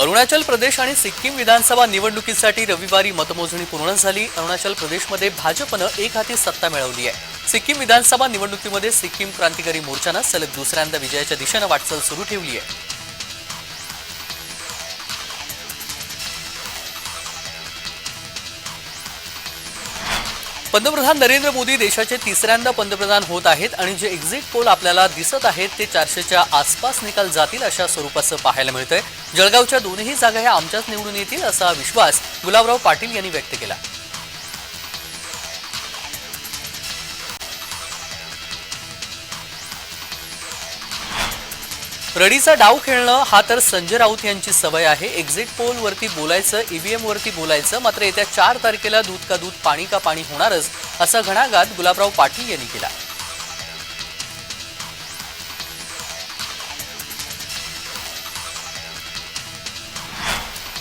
अरुणाचल प्रदेश आणि सिक्कीम विधानसभा निवडणुकीसाठी रविवारी मतमोजणी पूर्ण झाली. अरुणाचल प्रदेशमध्ये भाजपनं एक हाती सत्ता मिळवली आहे. सिक्कीम विधानसभा निवडणुकीमध्ये सिक्कीम क्रांतिकारी मोर्चानं सलग दुसऱ्यांदा विजयाच्या दिशेनं वाटचाल सुरू ठेवली आहे. पंतप्रधान नरेंद्र मोदी देशाचे तिसऱ्यांदा पंतप्रधान होत आहेत आणि जे एक्झिट पोल आपल्याला दिसत आहेत ते चारशेच्या आसपास निकाल जातील अशा स्वरूपाचं पाहायला मिळतंय. जळगावच्या दोनही जागा ह्या आमच्याच निवडून येतील असा विश्वास गुलाबराव पाटील यांनी व्यक्त केला. रडीचा डाव खेळणं हा तर संजय राऊत यांची सवय आहे. एक्झिट पोलवरती बोलायचं ईव्हीएमवरती बोलायचं मात्र येत्या चार तारखेला दूध का दूध पाणी का पाणी होणारच असा घणाघात गुलाबराव पाटील यांनी केला.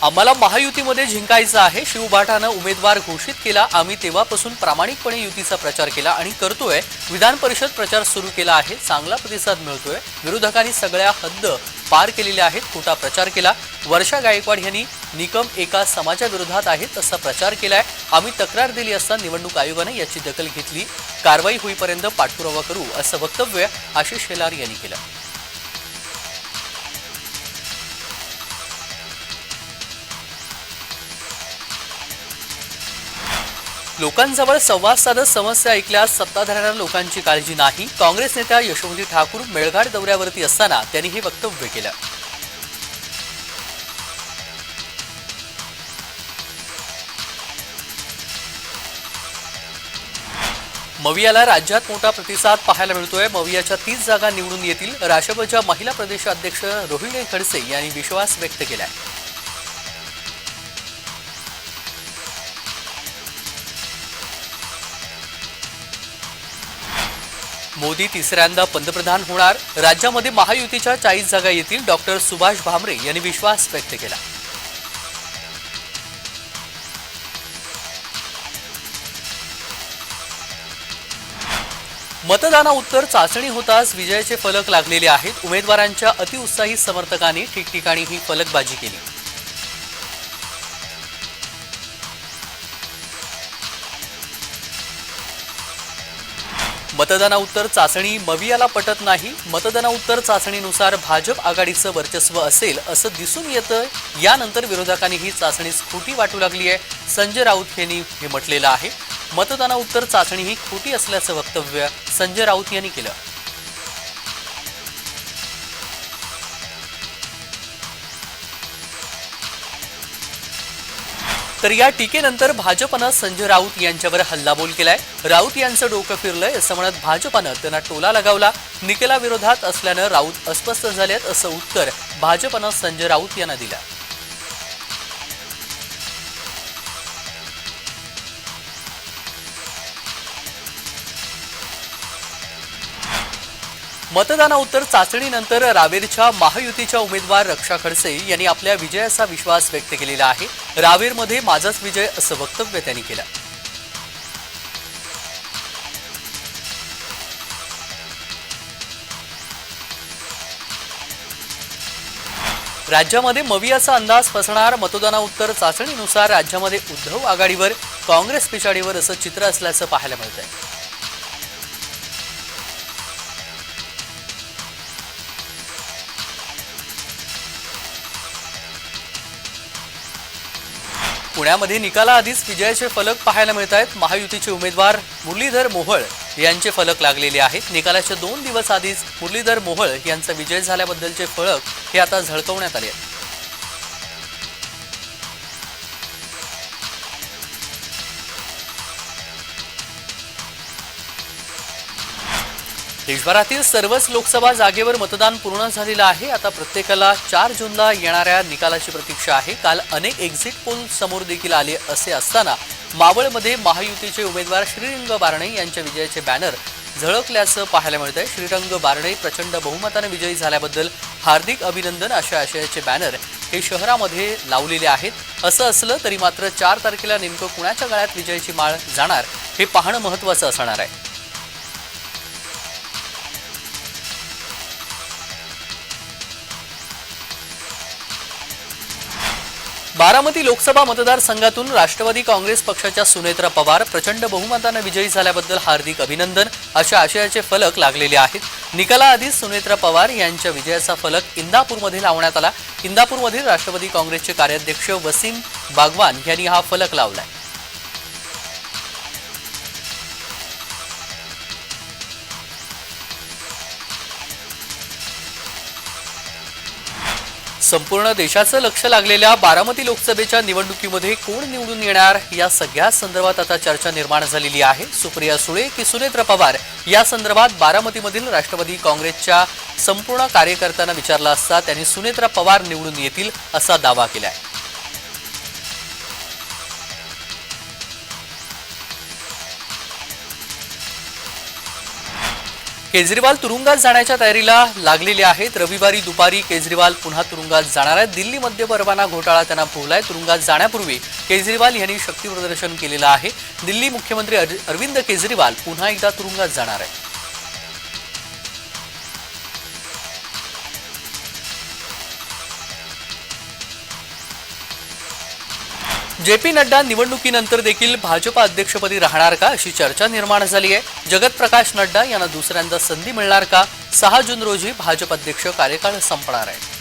आम्हाला महायुतीमध्ये जिंकायचं आहे. शिवबाठानं उमेदवार घोषित केला. आम्ही तेव्हापासून प्रामाणिकपणे युतीचा प्रचार केला आणि करतोय. विधान परिषद प्रचार सुरू केला आहे. चांगला प्रतिसाद मिळतोय. विरोधकांनी सगळ्या हद्द पार केलेल्या आहेत. खोटा प्रचार केला. वर्षा गायकवाड यांनी निकम एका समाजाविरोधात आहेत असा प्रचार केलाय. आम्ही तक्रार दिली असता निवडणूक आयोगाने याची दखल घेतली. कारवाई होईपर्यंत पाठपुरावा करू असं वक्तव्य आशिष शेलार यांनी केलं. लोकांजवळ संवाद साधत समस्या ऐकल्यास सत्ताधाऱ्यांना लोकांची काळजी नाही. काँग्रेस नेत्या यशोमती ठाकूर मेळघाट दौऱ्यावरती असताना त्यांनी हे वक्तव्य केलं. मवियाला राज्यात मोठा प्रतिसाद पाहायला मिळतोय. मवियाच्या तीस जागा निवडून येतील. राष्ट्रपतीच्या महिला प्रदेशाध्यक्ष रोहिणी खडसे यांनी विश्वास व्यक्त केला आहे मोदी तिसऱ्यांदा पंतप्रधान होणार. राज्यामध्ये महायुतीच्या चाळीस जागा येतील. डॉक्टर सुभाष भामरे यांनी विश्वास व्यक्त केला. मतदाना उत्तर चाचणी होताच विजयाचे फलक लागलेले आहेत. उमेदवारांच्या अतिउत्साही समर्थकांनी ठिकठिकाणी ही फलकबाजी केली. मतदाना उत्तर चाचणी मवियाला पटत नाही. मतदाना उत्तर चाचणीनुसार भाजप आघाडीचं वर्चस्व असेल असं दिसून येतं यानंतर विरोधकांनी ही चाचणी खोटी वाटू लागली आहे. संजय राऊत यांनी हे म्हटलेलं आहे. मतदाना उत्तर चाचणी ही खोटी असल्याचं वक्तव्य संजय राऊत यांनी केलं. तर या टीकेनंतर भाजपनं संजय राऊत यांच्यावर हल्लाबोल केलाय. राऊत यांचं डोकं फिरलंय असं म्हणत भाजपनं त्यांना टोला लगावला. निकेला विरोधात असल्यानं राऊत अस्वस्थ झालेत असं उत्तर भाजपनं संजय राऊत यांना दिलं. मतदाना उत्तर चाचणीनंतर रावेरच्या महायुतीच्या उमेदवार रक्षा खडसे यांनी आपल्या विजयाचा विश्वास व्यक्त केलेला आहे. रावेरमध्ये माझाच विजय असं वक्तव्य त्यांनी केलं. राज्यामध्ये मवियाचा अंदाज फसणार मतदाना उत्तर चाचणीनुसार राज्यामध्ये उद्धव आघाडीवर काँग्रेस पिछाडीवर असं चित्र असल्याचं पाहायला मिळतंय. पुण्यामध्ये निकालाआधीच विजयाचे फलक पाहायला मिळत आहेत. महायुतीचे उमेदवार मुरलीधर मोहोळ यांचे फलक लागलेले आहेत. निकालाच्या दोन दिवस आधीच मुरलीधर मोहोळ यांचा विजय झाल्याबद्दलचे फलक हे आता झळकवण्यात आले आहेत. देशभरातील सर्वच लोकसभा जागेवर मतदान पूर्ण झालेलं आहे. आता प्रत्येकाला चार जूनला येणाऱ्या निकालाची प्रतीक्षा आहे. काल अनेक एक्झिट पोल समोर देखील आले असे असताना मावळमध्ये महायुतीचे उमेदवार श्रीरंग बारणे यांच्या विजयाचे बॅनर झळकल्याचं पाहायला मिळतंय. श्रीरंग बारणे प्रचंड बहुमताने विजयी झाल्याबद्दल हार्दिक अभिनंदन अशा आशयाचे बॅनर हे शहरामध्ये लावलेले आहेत. असं असलं तरी मात्र चार तारखेला नेमकं कुणाच्या गळ्यात विजयाची माळ जाणार हे पाहणं महत्त्वाचं असणार आहे. बारामती लोकसभा मतदारसंघातून राष्ट्रवादी काँग्रेस पक्षाच्या सुनेत्रा पवार प्रचंड बहुमतानं विजयी झाल्याबद्दल हार्दिक अभिनंदन अशा आशयाचे फलक लागलेले आहेत. निकालाआधीच सुनेत्रा पवार यांच्या विजयाचा फलक इंदापूरमध्ये लावण्यात आला. इंदापूरमधील राष्ट्रवादी काँग्रेसचे कार्याध्यक्ष वसीम बागवान यांनी हा फलक लावला आहे संपूर्ण देशाचं लक्ष लागलेल्या बारामती लोकसभेच्या निवडणुकीमध्ये कोण निवडून येणार या सगळ्या संदर्भात आता चर्चा निर्माण झालेली आहे. सुप्रिया सुळे की सुनेत्र पवार? या संदर्भात बारामतीमधील राष्ट्रवादी काँग्रेसच्या संपूर्ण कार्यकर्त्यांना विचारला असता त्यांनी सुनेत्रा पवार निवडून येतील असा दावा केला आहे केजरीवाल तुरुंगात जाण्याच्या तयारीला लागलेले आहेत. रविवारी दुपारी केजरीवाल पुन्हा तुरुंगात जाणार आहेत. दिल्ली मध्य परवाना घोटाळा त्यांना भोवलाय. तुरुंगात जाण्यापूर्वी केजरीवाल यांनी शक्ती प्रदर्शन केलेलं आहे. दिल्ली मुख्यमंत्री अरविंद केजरीवाल पुन्हा एकदा तुरुंगात जाणार आहे जे पी नड्डा निवडणुकीनंतर देखील भाजपा अध्यक्षपदी राहणार का अशी चर्चा निर्माण झाली आहे. जगत प्रकाश नड्डा यांना दुसऱ्यांदा संधी मिळणार का? सहा जून रोजी भाजप अध्यक्ष कार्यकाळ संपणार आहे.